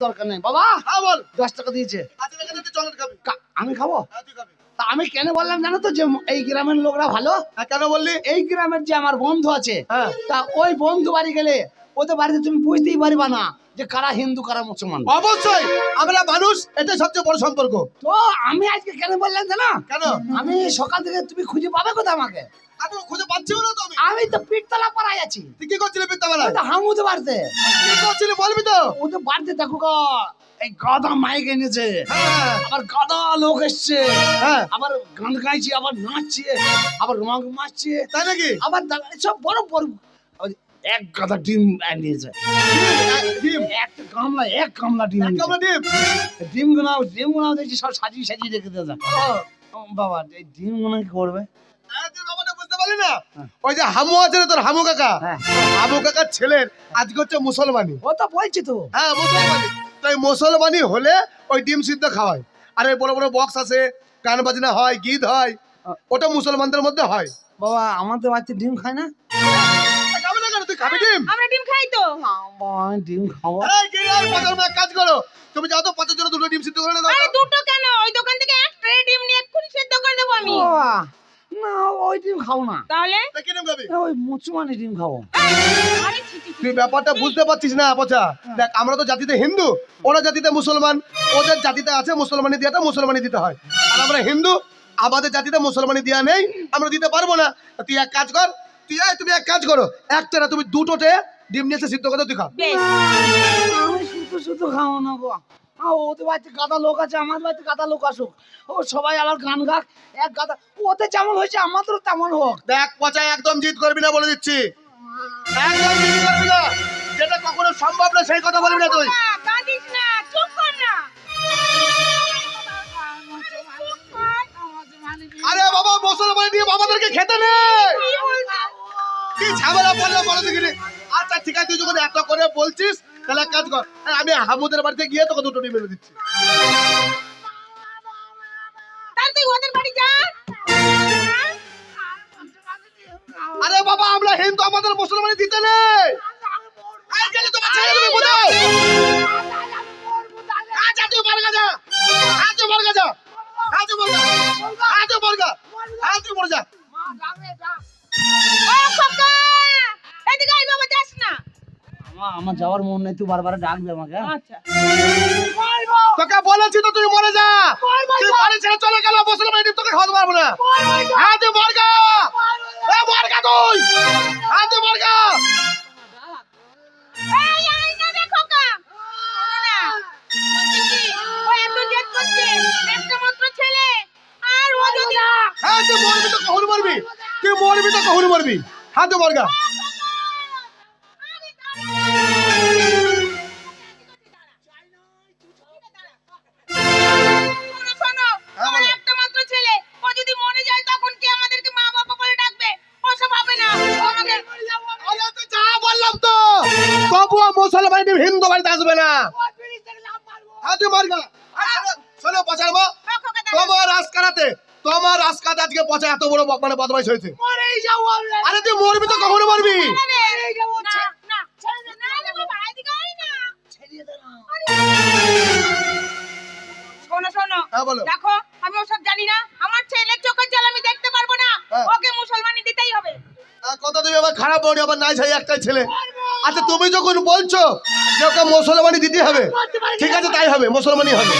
দরকার নেই। বাবা হ্যাঁ বল। দশ টাকা দিয়েছে। আমি খাব? তা আমি কেন বললাম জানো তো যে এই গ্রামের লোকরা ভালো? হ্যাঁ কেন বললি? এই গ্রামের যে আমার বন্ধু আছে হ্যাঁ। তা ওই বন্ধু বাড়ি গেলে ওদের বাড়িতে তুমি বুঝতেই পারবা না যে কারা হিন্দু কারা মুসলমান। অবশ্যই আমরা মানুষ এটাই সবচেয়ে বড় সম্পর্ক। তো আমি আজকে কেন বললাম জানো? কেন? আমি সকাল থেকে তুমি খুঁজে পাবে কোথায় আমাকে? খুঁজে পাচ্ছিও না তো আমি। আমি তো পাড়ায় আছি। তুই কি করছিলি বিদ্যাবেলায় ওই তো হামুদ বাড়িতে। কি করছিলি বলবি তো? বাড়িতে দেখো গো এই গাদা মাইক এনেছে। হ্যাঁ। আবার গাদা লোক এসছে। হ্যাঁ। আবার গান গাইছে আবার নাচছে আবার রং মারছে। তাই নাকি? আবার সব বড় বড় ওই এক গাদা ডিম একটা গামলা এক গামলা ডিম ডিম? ডিম ডিম দেখছি সব সাজিয়ে সাজিয়ে রেখে দিয়েছে ও। বাবা এই ডিম গুনা কি করবে? তুই পারলি না? হ্যাঁ। ওই যে হামু আছে না তোর হামু কাকা? হ্যাঁ। হামু কাকার ছেলের আজকে হচ্ছে মুসলমানি। ও তো বলছি তো। হ্যাঁ মুসলমানি। তো এই মুসলমানি হলে ওই ডিম সিদ্ধ খাওয়ায়। আর বড় বড় বক্স আছে গান বাজনা হয় গীত হয় ওটা মুসলমানদের মধ্যে হয়। বাবা আমাদের বাড়িতে ডিম খায় না? খাবি তুই ডিম? আমরা ডিম খাই তো। ডিম খাব। এই কি রে, পাঁচজন এক কাজ করো। তুমি যাও তো দুটো ডিম সিদ্ধ করে আরে দুটো কেন? ওই দোকান থেকে এক ট্রে ডিম নিয়ে এক্ষুনি সেদ্ধ করে দেবো আমি। না ওই ডিম খাব না। তাহলে? তা কি ডিম খাবি? ওই মুচুমানি ডিম খাব আরে ছি, ছি, ছি। তুই ব্যাপারটা বুঝতে পারছিস না পচা দেখ আমরা তো জাতিতে হিন্দু ওরা জাতিতে মুসলমান ওদের জাতিতে আছে মুসলমানি দিয়াটা মুসলমানি দিতে হয়। আর আমরা হিন্দু আমাদের জাতিতে মুসলমানি দেওয়া নেই আমরা দিতে পারব না। তুই এক কাজ কর তুই তুমি এক কাজ করো একটা না তুমি দুটোতে ডিম নিয়ে এসে সিদ্ধ করে তুই খা। বেশ। শুধু শুধু খাব না গো। ওদের বাড়িতে গাদা লোক আছে আমার বাড়িতে গাদা লোক আসুক। ও সবাই আবার গান গাক এক গাদা ওতে যেমন হয়েছে আমাদেরও তেমন হোক। দেখ পচা একদম জিত করবি না বলে দিচ্ছি। একদম জিত করবি না। যেটা কখনো সম্ভব না সেই কথা বলবি না তুই। কাঁদিস না চুপ কর না। আরে বাবা মুসলমানি দিয়ে বাবাদেরকে খেতে নেই কি বলছো? কি ঝামেলা পড়লে বলো দেখি আচ্ছা ঠিক আছে তুই যখন এত করে বলছিস তাহলে এক কাজ কর আমি হামুদের বাড়িতে গিয়ে তোকে দুটো ডিম এনে দিচ্ছি। তুই ওদের বাড়ি যা? আরে বাবা আমরা হিন্দু আমাদের মুসলমানি দিতে নেই। এই গেলে তোমার বোঝাও যা আজ যা। আজ আজ বর্গা আজ তুই মরে যা। ও খোকা এদিকে আয় বাবা যাস না আমার যাওয়ার মন নেই তুই বারবার ডাকবে আমাকে হ্যাঁ? আচ্ছা। তোকে বলেছি তো তুই মরে যা। তুই বাড়ি ছেড়ে চলে গেল মুসলমানি ডিম তোকে খাওয়াতে পারব না। হ্যাঁ তুই বর্গা এ বর্গা তুই। হ্যাঁ তুই বর্গা এই আয় না রে খোকা শোনো না তবুও মুসলমান হিন্দু বাড়িতে আসবে না। হ্যাঁ তুই শোনো- শোনো পচার মা ও খোকা দাঁড়া। তোমার রাজকারাতে তোমার রাজকাতে আজকে পচা এত বড় মানে বদমাইশ হয়েছে। মরেই যাব আমরা। আরে তুই মরবি তো কখনো মরবি? আরে, না, না, ছেড়ে দে, না রে বাবা, এদিকে আয় না। ছেড়ে দে না। শোনো শোনো। হ্যাঁ দেখো আমি ওসব জানি না। আমার ছেলের চোখের জল আমি দেখতে পারব না। হ্যাঁ। ওকে মুসলমানি দিতেই হবে। কথা তুমি আবার খারাপ বলি আবার নাই সেই একটাই ছেলে। আচ্ছা তুমি যখন বলছো যে ওকে মুসলমানি দিতে হবে ঠিক আছে তাই হবে মুসলমানি হবে।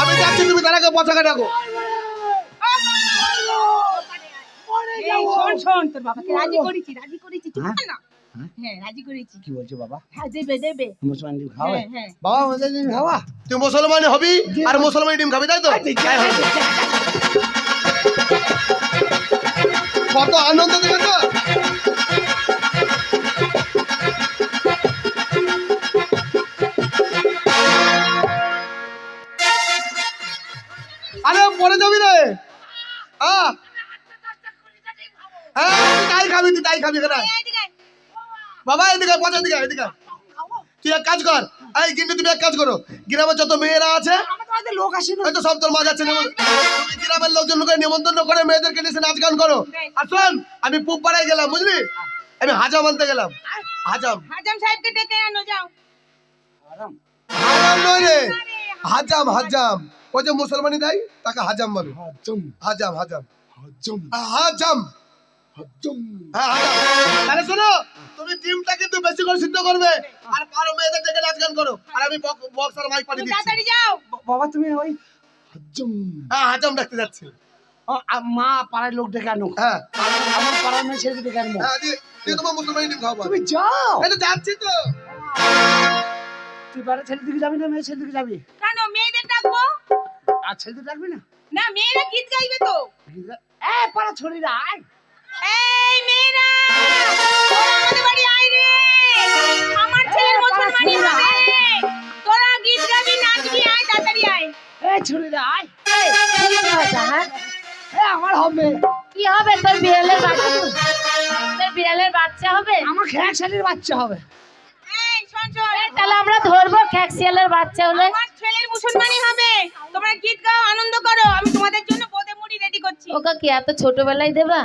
আমি যাচ্ছি তুমি তার আগে পচাকে ডাকো। শোন শোন তোর বাবাকে রাজি করেছি রাজি করেছি চুপ হ্যাঁ? না? হ্যাঁ? হ্যাঁ রাজি করেছি। কি বলছো বাবা? হ্যাঁ দেবে দেবে। মুসলমান ডিম খাওয়াবে বাবা মুসলমান ডিম খাওয়া? তুই মুসলমানি হবি আর মুসলমানি ডিম খাবি তাই তো। কত আনন্দ দেখে তো? আরে পরে যাবি রে। হ্যাঁ তাই খাবি তুই, তাই খাবি এখানে। বাবা, এদিকে পচা এদিকে এদিকে তুই এক কাজ কর। এই, কিন্তু তুমি এক কাজ করো। গ্রামের যত মেয়েরা আছে আমাদের লোক আসে না। হয়তো সব তোর মা যাচ্ছে গ্রামের লোকজনকে নিমন্ত্রণ করে মেয়েদেরকে নিয়ে নাচ গান করো। আর শোন আমি পুব পাড়ায় গেলাম বুঝলি? আমি হাজা মানতে গেলাম। হাজাম। হাজাম সাহেবকে ডেকে আনো যাও। আরাম হাজাম নয় রে। হাজাম হাজাম। ওই যে মুসলমানি দেয় তাকে হাজাম বলে। হজম। হাজাম হাজাম। হাজাম। হাজাম। তাহলে শোনো তুমি ডিমটা কিন্তু বেশি করে সিদ্ধ করবে। আর পারো মেয়েদের ডেকে নাচ গান করো। আর আমি বক্স আর মাইক পাঠিয়ে দিচ্ছি। তাড়াতাড়ি যাও। বাবা তুমি ওই হজম হ্যাঁ হাজাম ডাকতে যাচ্ছি। ও, মা পাড়ার লোক ডেকে আনো হ্যাঁ। আমার- পাড়ার মেয়ে ছেলে ডেকে আনব। হ্যাঁ দিয়ে তোমার মুসলমানি ডিম খাওয়াবো তুমি যাও। এই যাচ্ছি তো। তুই পাড়ার ছেলে দিকে যাবি না মেয়ে ছেলে দিকে যাবি? কেন মেয়েদের ডাকবো? আর ছেলে ডাকবি না? না মেয়েরা গীত গাইবে তো। এ পাড়া ছড়িরা আয়। তোরা আমার হবে। কি হবে বিড়ালের বাচ্চা? তোর বিড়ালের বাচ্চা হবে? আমার বাচ্চা হবে। তাহলে আমরা ধরবো খ্যাক্সিয়ালের বাচ্চা হলে। আমার ছেলের মুসলমানি হবে। তোমরা গীত গাও আনন্দ করো। আমি তোমাদের জন্য বোদে মুড়ি রেডি করছি। ওকে কি এত ছোটবেলায় দেবা?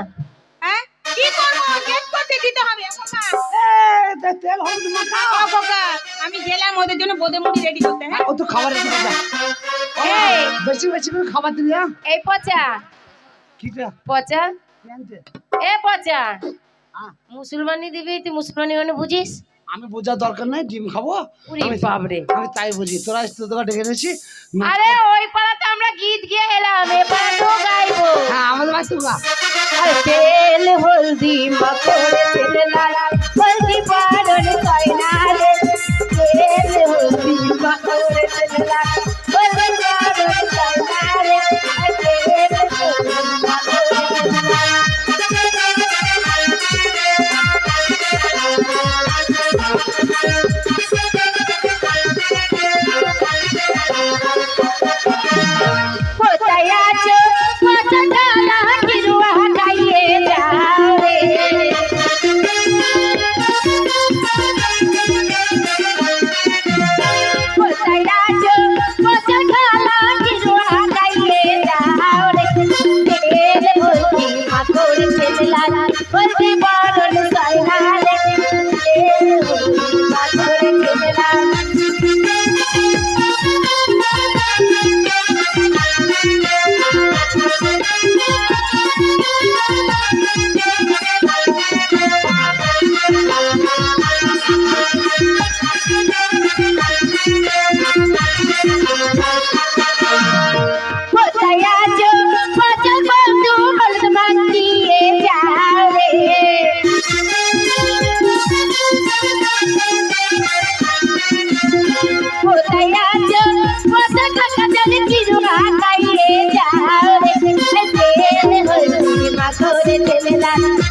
হ্যাঁ? কি করব? গেট করতে দিতে হবে তেল হলুদ আমি গেলাম ওদের জন্য বোদে মুড়ি রেডি করতে হ্যাঁ? ও তো খাবার রেডি করতে এই। বেশি বেশি করে খাবার দিবি হ্যাঁ? এই পচা। কিটা? পচা? এ পচা। মুসলমানি দিবি তুই মুসলমানি মানে বুঝিস? আমি বোঝার দরকার নাই ডিম খাব। আমি- বাবরে আমি তাই বুঝি। তোরা এসে তোকে ডেকে এনেছি। আরে ওই পাড়াতে আমরা গীত গিয়ে এলাম এ পাড়াতেও গাইবো। হ্যাঁ আমাদের বাড়িতে গা। আরে তেল হলদি মাখরে তেল লালা হলদি পাড়ন রে। তেল হলদি মাখরে তেল লালা কোথায় আছো ফসল কাকা জলে চিরুয়া খাইয়ে যাও রে তেল হলদি মাখরে তেল লাল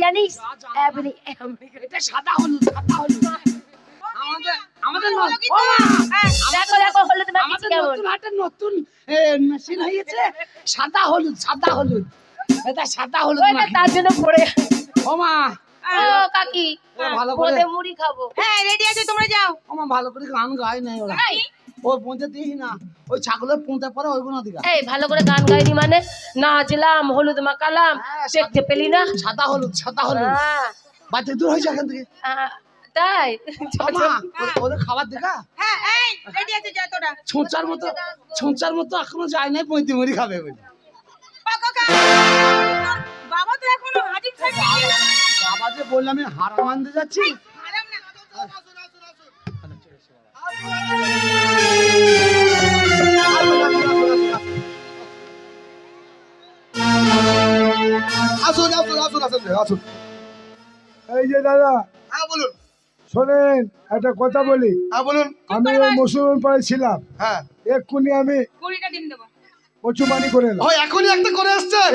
জানিস? এটা সাদা হলুদ সাদা হলুদ। আমাদের আমাদের ভালো ন- কি ও তো? মা! হ্যাঁ, দেখো দেখো হলুদ আমাদের নতুন একটা নতুন মেশিন হয়েছে। সাদা হলুদ সাদা হলুদ। এটা সাদা হলুদ তার জন্য পড়ে ও কাকি ভালো করে মুড়ি খাব। হ্যাঁ রেডি আছে তোমরা যাও। ভালো করে গান গায় নাই ওরা। ওই পুঁতে দিই না ওই ছাগলের পুঁতে পরে ওইগুলো দিঘা এই ভালো করে গান গাইনি মানে? নাচলাম হলুদ মাখালাম হ্যাঁ, দেখতে পেলি না? সাদা হলুদ সাদা হলুদ। বাচ্চা দূর হয়েছে এখান থেকে? তাই? ওদের- খাবার দেখা হ্যাঁ এই রেডি আছে যা তোরা। ছোঁচার মতো ছোঁচার মতো এখনও যায় নাই পঁয়তি মুড়ি খাবে বলে। বাবা তো এখনও হাজির সাহেব নিয়ে গেল। বাবা যে বললাম আমি হারাম আনতে যাচ্ছি হারাম না। আসুন আসুন আসুন আসুন আসুন। এই যে দাদা হ্যাঁ বলুন। শোনেন একটা কথা বলি। হ্যাঁ বলুন। আমি ওই মুসলমান পাড়ায় ছিলাম। হ্যাঁ। এক্ষুনি আমি কুড়িটা ডিম দেবো। কচুমানি করে এলাম। ও এখনই একটা করে আসছেন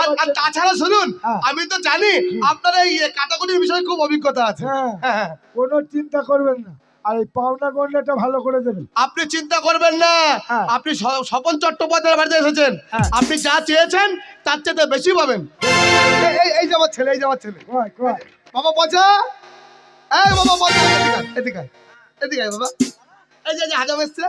আর আর তাছাড়া শুনুন হ্যাঁ। আমি তো জানি আপনার এই কাটাকুটির বিষয়ে খুব অভিজ্ঞতা আছে। হ্যাঁ। হ্যাঁ, হ্যাঁ। কোনো চিন্তা করবেন না। আর এই পাওনা গন্ডাটা ভালো করে দেবেন। আপনি চিন্তা করবেন না। হ্যাঁ। আপনি স্বপন চট্টোপাধ্যায়ের বাড়িতে এসেছেন। হ্যাঁ। আপনি যা চেয়েছেন তার চেয়ে বেশি পাবেন। এই- যে আমার ছেলে এই যে আমার ছেলে বাবা পচা এই বাবা পচা এদিকে এদিকে বাবা। এই যে এই যে হাজাম এসছে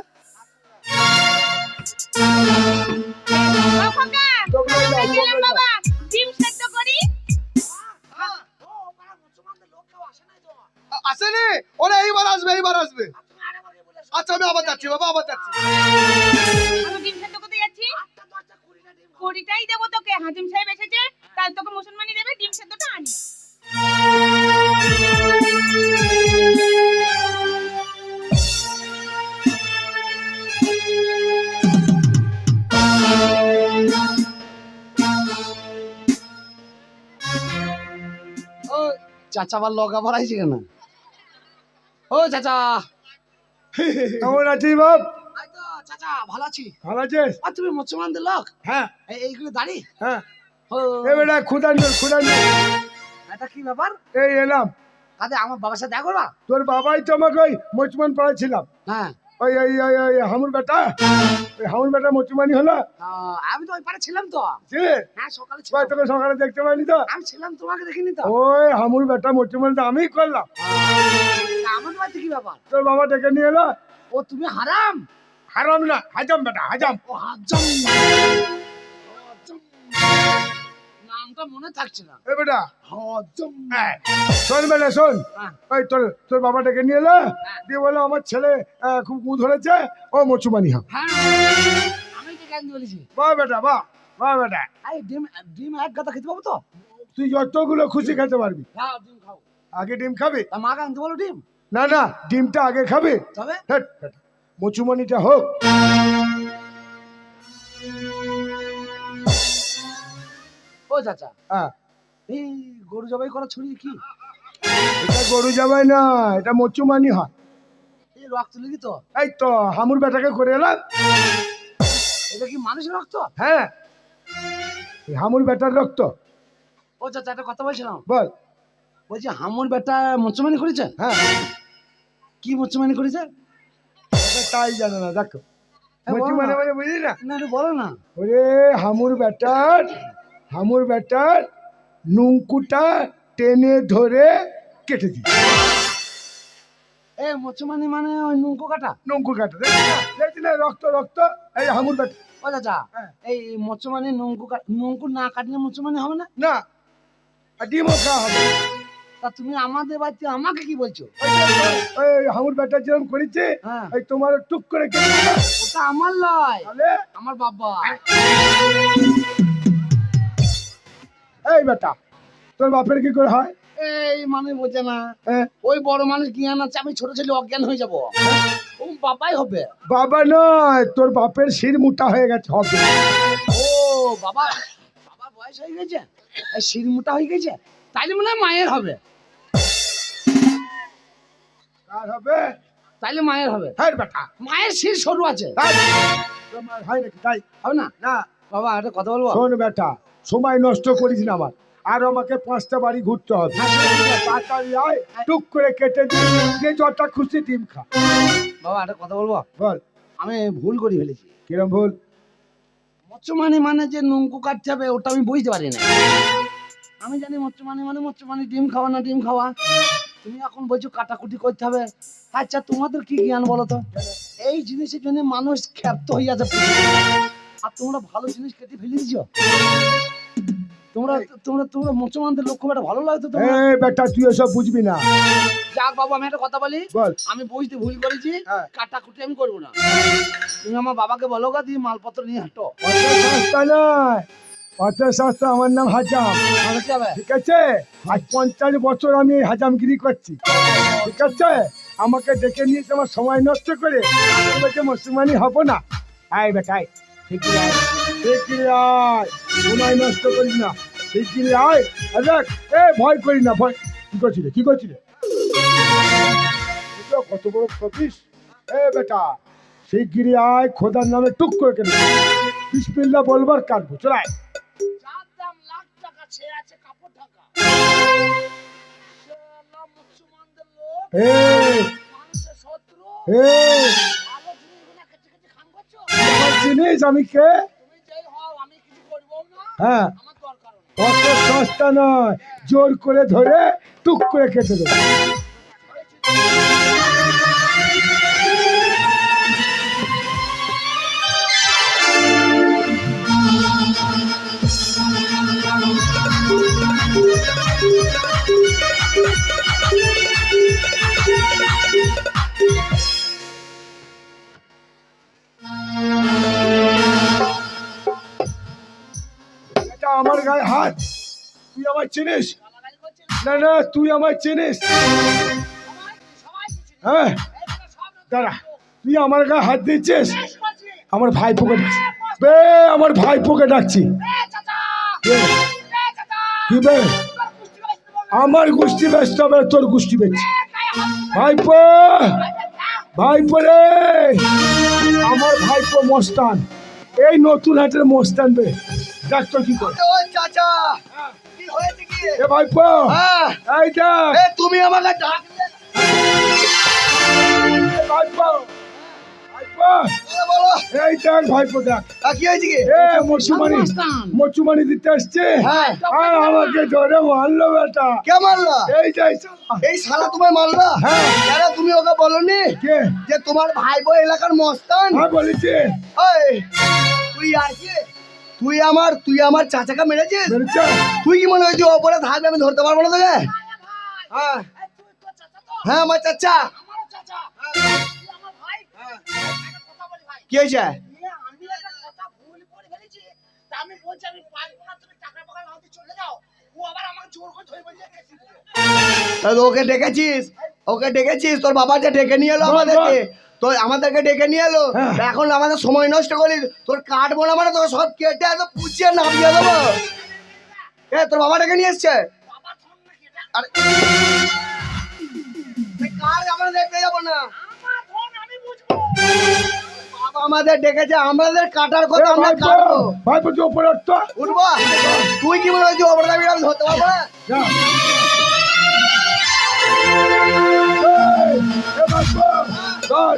যাচ্ছি বাবা আবার যাচ্ছি। আমি ডিম সেদ্ধ করতে যাচ্ছি। কুড়িটাই দেবো তোকে। হাজিম সাহেব এসেছে তাই তোকে মুসলমানি দেবে ডিম সেদ্ধটা আনি। ও চাচা আবার লগা ভরাইছে কেন? ও চাচা। কেমন আছিস বাপ? চাচা ভালো আছি। ভালো আছিস? আর তুমি মুসলমানদের লোক? হ্যাঁ। এইগুলো দাড়ি? হ্যাঁ। ও। এ বেটা ক্ষুদাঞ্জল ক্ষুদাঞ্জল এটা কি ব্যাপার? এই এলাম। কাজে আমার বাবার সাথে দেখা করবা? তোর বাবাই তো আমাকে ওই মচমান পাড়ায় ছিলাম। হ্যাঁ। ওই ওই ওই ওই হামুর বেটা ওই হামুর বেটা মচমানি হলো। আমি তো ওই পারে ছিলাম তো। হ্যাঁ সকালে ছিলাম। তোকে সকালে দেখতে পাইনি তো? আমি ছিলাম তোমাকে দেখিনি তো। ওই হামুর বেটা মচমানি তো আমি করলাম। আমার বাড়িতে কি ব্যাপার? তোর বাবা ডেকে নিয়ে এলো। ও তুমি হারাম? হারাম না হাজাম বেটা হাজাম। ও হাজম। নামটা মনে থাকছে না। এ বেটা। হজম। হ্যাঁ, শোন বেটা শোন। হ্যাঁ। ওই তোর তোর বাবা ডেকে নিয়ে এলো। দিয়ে বলে আমার ছেলে খুব গু ধরেছে। ও মচুমানি হ্যাঁ। আমি কি কেন বলেছি? বাহ বেটা বাহ বাহ বেটা। এই ডিম ডিম এক গাদা খেতে পাবো তো? তুই যতগুলো খুশি খেতে পারবি। হ্যাঁ ডিম খাও আগে ডিম খাবি? মা আনতে বলো ডিম? না না ডিমটা আগে খাবে। তবে? মচুমানিটা হোক। ও চাচা হ্যাঁ। এই গরু জবাই করা ছড়ি কি? এটা গরু যাবাই না এটা মচুমানি হয়। এই রক্ত লিখি তো। এই তো হামুর বেটাকে করে এলাম। এটা কি মানুষের রক্ত? হ্যাঁ। এই হামুর বেটার রক্ত। ও চাচা একটা কথা বলছিলাম। বল। বলছি হামুর বেটা মুসলমানি করেছে? হ্যাঁ। কি মুসলমানি করেছে তাই জানে না দেখো। হ্যাঁ, বলো মচুমানি না। মানে বুঝলি না? না বলো না। ওরে হামুর হামুর নুঙ্কুটা টেনে ধরে কেটে দিই এ মুসলমানি মানে ওই নুঙ্কু কাটা? নঙ্কু কাটা দেখছি না রক্ত রক্ত এই হামুর বেটা ও চাচা হ্যাঁ। এই নুঙ্কু নুঙ্কু না কাটলে মুসলমানি হবে না? না ডিমও খাওয়া হবে। তা তুমি আমাদের বাড়িতে আমাকে কি বলছো? ওই হামুর বেটা যেরকম করেছে হ্যাঁ। এই তোমার টুক করে ওটা আমার লয়। আমার বাবা। এই বেটা তোর বাপের কি করে হয়? এই মানে বোঝে না। হ্যাঁ। ওই বড় মানুষ জ্ঞান আছে আমি ছোট ছেলে অজ্ঞান হয়ে যাব। ও বাবাই হবে। বাবা নয় তোর বাপের শির মোটা হয়ে গেছে হবে। ও বাবা বাবা বয়স হয়ে গেছে? শির মোটা হয়ে গেছে? তাইলে মনে হয় মায়ের হবে। কার হবে? তাইলে মায়ের হবে। হ্যাঁ বেটা। মায়ের শির সরু আছে। তাই তোমার হয় নাকি? তাই। হবে না? না। বাবা একটা কথা বলব? শোন বেটা সময় নষ্ট করিস না আমার। আর আমাকে পাঁচটা বাড়ি ঘুরতে হবে। হ্যাঁ। তাড়াতাড়ি আয় টুক করে কেটে দিই যে যটা খুশি ডিম খা। বাবা একটা কথা বলব? বল। আমি ভুল করে ফেলেছি। কিরম ভুল? মৎস্যমানি মানে যে নৌকো কাটতে হবে ওটা আমি বুঝতে পারি না। আমি জানি মৎস্যমানি মানে মৎস্যমানি ডিম খাওয়া না ডিম খাওয়া। তুমি এখন বলছো কাটাকুটি করতে হবে। আচ্ছা তোমাদের কি জ্ঞান বলো তো? এই জিনিসের জন্য মানুষ ক্ষাপ্ত হয়ে আছে। আর তোমরা ভালো জিনিস কেটে ফেলে দিছো তোমরা তোমরা তোমরা মুসলমানদের লক্ষ্য একটা ভালো লাগতো তোমার? এই বেটা তুই এসব বুঝবি না। যাক বাবু আমি একটা কথা বলি। আমি বুঝতে ভুল করেছি। হ্যাঁ। কাটাকুটি আমি করব না। তুমি আমার বাবাকে বলো গা দিয়ে মালপত্র নিয়ে হাঁটো। নয়। সস্তা আমার নাম হাজাম। ঠিক আছে? আজ পঞ্চাশ বছর আমি হাজামগিরি করছি। ঠিক আছে? আমাকে ডেকে নিয়েছে আমার সময় নষ্ট করে বলছে মুসলমানি হব না। আয় বেটাই ঠিকই আয়। সময় নষ্ট করিস না। ঠিকই আয়। দেখ, এ, ভয় করি না, ভয়। কি করছিলে কি করছিলে? কত বড় প্রতিস এ বেটা শিগগিরি আয়, খোদার নামে টুক করে কেন বিসমিল্লা বলবার কাটবো যার দাম লাখ টাকা সে আছে কাপড় ঢাকা শালা মুসলমানদের লোক এই মানুষের শত্রু এই ভালো জিনিসগুলো কেটে কেটে খান করছ আমার জিনিস আমি হ্যাঁ। অত নয়। জোর করে ধরে টুক করে কেটে দেবো। হাত তুই আমার চিনিস? না না তুই আমার চিনিস। হ্যাঁ? দাঁড়া তুই আমার গায়ে হাত দিচ্ছিস? আমার ভাই পোকে ডাকছি। বে আমার ভাই পোকে ডাকছি। বে, আমার গোষ্ঠী ব্যস্ত হবে তোর গোষ্ঠী বেচছি ভাইপো! ভাইপো রে! আমার ভাইপো মস্তান। এই নতুন হাটের মস্তান বে। ডাক্তার কি করে? চাচা কি হয়েছে কি? এ ভাইপো হ্যাঁ। এই দেখ। এ তুমি আমাকে ডাকলে? এ ভাইপো ভাইপো বলো, বলো। এই দেখ ভাইপো দেখ। আ, কি হয়েছে কি? এ মচুমানি মচুমানি দিতে আসছে। হ্যাঁ। আর আমাকে ধরে মারলো বেটা। কে মারলা? এই যাই এই শালা। তোমায় মারলা? হ্যাঁ। তুমি ওকে বলনি? কে? যে তোমার ভাই বই এলাকার মস্তান? হ্যাঁ বলেছে। ওই তুই আর কি? তুই আমার তুই আমার চাচাকে মেরেছিস? তুই কি মনে হয়েছে ওপরে থাকবে আমি ধরতে পারব না তোকে? হ্যাঁ। হ্যাঁ আমার চাচা। কি হয়েছে? নিয়ে আমি একটা কথা ভুল করে ফেলেছি তা আমি বলছি আমি পারব না তুমি টাকা পয়সা না চলে যাও ও আবার আমাকে জোর করে ধরে বলছে কেসি দিবে তা তো ওকে ডেকেছিস? ওকে ডেকেছিস? তোর বাবা যে ডেকে নিয়ে এলো আমাদেরকে। তো আমাদেরকে ডেকে নিয়ে এলো। হ্যাঁ। এখন আমাদের সময় নষ্ট করি তোর কাটবো না মানে তোর সব কেটে এত পুচিয়ে নামিয়ে দেবো। এ তোর বাবা ডেকে নিয়ে এসছে? আরে। কার আমরা দেখতে যাব না? আমাদের ডেকেছে আমাদের কাটার কথা আমরা কাটবো। ভাইপো তুই উপরে উঠতো? উঠবো? তুই কি মনে হচ্ছে আমি ধরতে পারব? ধর।